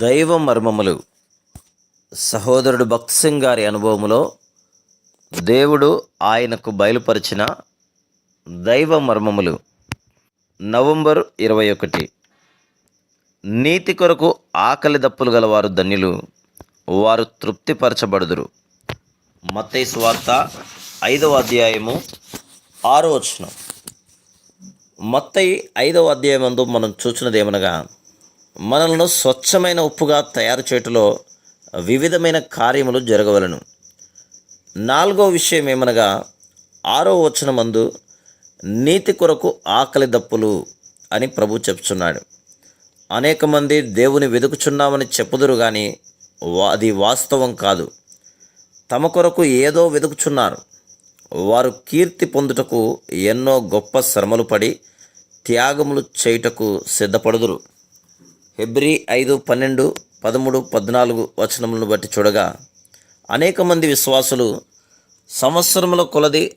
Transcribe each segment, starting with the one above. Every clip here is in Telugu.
దైవ మర్మములు. సహోదరుడు భక్త్ సింగ్ గారి అనుభవములో దేవుడు ఆయనకు బయలుపరిచిన దైవ మర్మములు. నవంబర్ ఇరవై ఒకటి. నీతి కొరకు ఆకలి దప్పులు గలవారు ధన్యులు వారు తృప్తిపరచబడుదురు. మత్తయి సువార్త ఐదవ అధ్యాయము ఆరో వచనం. మత్తయి ఐదవ అధ్యాయమందు మనం చూచినదేమనగా మనలను స్వచ్ఛమైన ఉప్పుగా తయారు చేయటంలో వివిధమైన కార్యములు జరగవలను. నాలుగో విషయం ఏమనగా ఆరో వచనమందు నీతి కొరకు ఆకలి దప్పులు అని ప్రభు చెప్తున్నాడు అనేక మంది దేవుని వెతుకుచున్నామని చెప్పుదురు కానీ అది వాస్తవం కాదు. తమ కొరకు ఏదో వెతుకుచున్నారు వారు కీర్తి పొందుటకు ఎన్నో గొప్ప శ్రమలు పడి త్యాగములు చేయుటకు సిద్ధపడుదురు. హెబ్రి ఐదు పన్నెండు పదమూడు పద్నాలుగు వచనములను బట్టి చూడగా అనేక మంది విశ్వాసులు సంవత్సరముల కొలది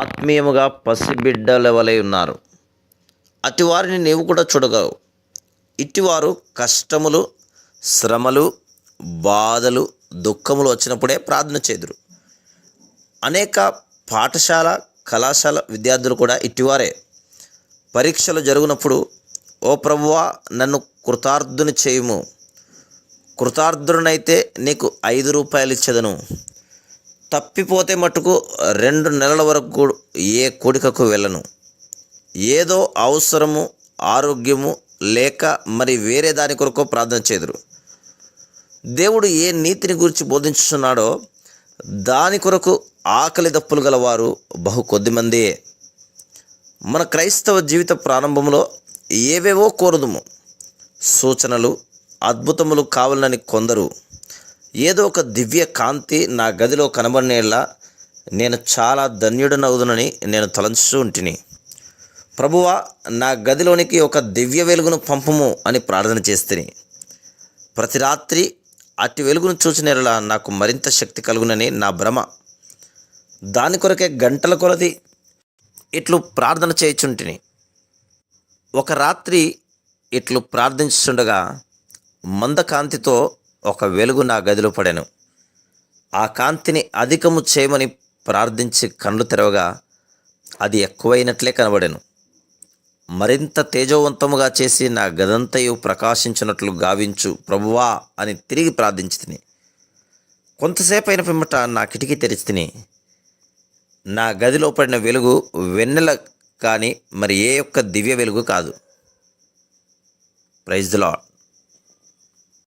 ఆత్మీయముగా పసిబిడ్డల వలె ఉన్నారు. అతివారిని వారిని నీవు కూడా చూడగలవు. ఇటివారు కష్టములు శ్రమలు బాధలు దుఃఖములు వచ్చినప్పుడే ప్రార్థన చేదురు. అనేక పాఠశాల కళాశాల విద్యార్థులు కూడా ఇటివారే. పరీక్షలు జరుగునప్పుడు ఓ ప్రభువా నన్ను కృతార్థుని చేయుము. కృతార్థుడనైతే నీకు ఐదు రూపాయలు ఇచ్చేదను. తప్పిపోతే మటుకు రెండు నెలల వరకు ఏ కోడికకు వెళ్ళను. ఏదో అవసరము ఆరోగ్యము లేక మరి వేరే దాని కొరకు ప్రార్థన చేదురు. దేవుడు ఏ నీతిని గురించి బోధించుతున్నాడో దాని కొరకు ఆకలి దప్పులు గలవారు బహు కొద్దిమందే. మన క్రైస్తవ జీవిత ప్రారంభంలో ఏవేవో కోరుదుము. సూచనలు అద్భుతములు కావాలని కొందరు ఏదో ఒక దివ్య కాంతి నా గదిలో కనబడినేలా నేను చాలా ధన్యుడనవుదునని నేను తలంచుతూ ఉంటిని. ప్రభువా నా గదిలోనికి ఒక దివ్య వెలుగును పంపము అని ప్రార్థన చేస్తేని. ప్రతి రాత్రి అట్టి వెలుగును చూసినలా నాకు మరింత శక్తి కలుగునని నా భ్రమ. దాని కొరకే గంటల కొలది ఇట్లు ప్రార్థన చేయుచుంటిని. ఒక రాత్రి ఇట్లు ప్రార్థించుండగా మందకాంతితో ఒక వెలుగు నా గదిలో పడాను. ఆ కాంతిని అధికము చేయమని ప్రార్థించి కళ్ళు తెరవగా అది ఎక్కువైనట్లే కనబడాను. మరింత తేజోవంతముగా చేసి నా గదంతయు ప్రకాశించినట్లు గావించు ప్రభువా అని తిరిగి ప్రార్థించి తిని కొంతసేపు అయిన పిమ్మట నా కిటికీ తెరిచి తిని నా గదిలో పడిన వెలుగు వెన్నెల కానీ మరి ఏ యొక్క దివ్య వెలుగు కాదు. Praise lord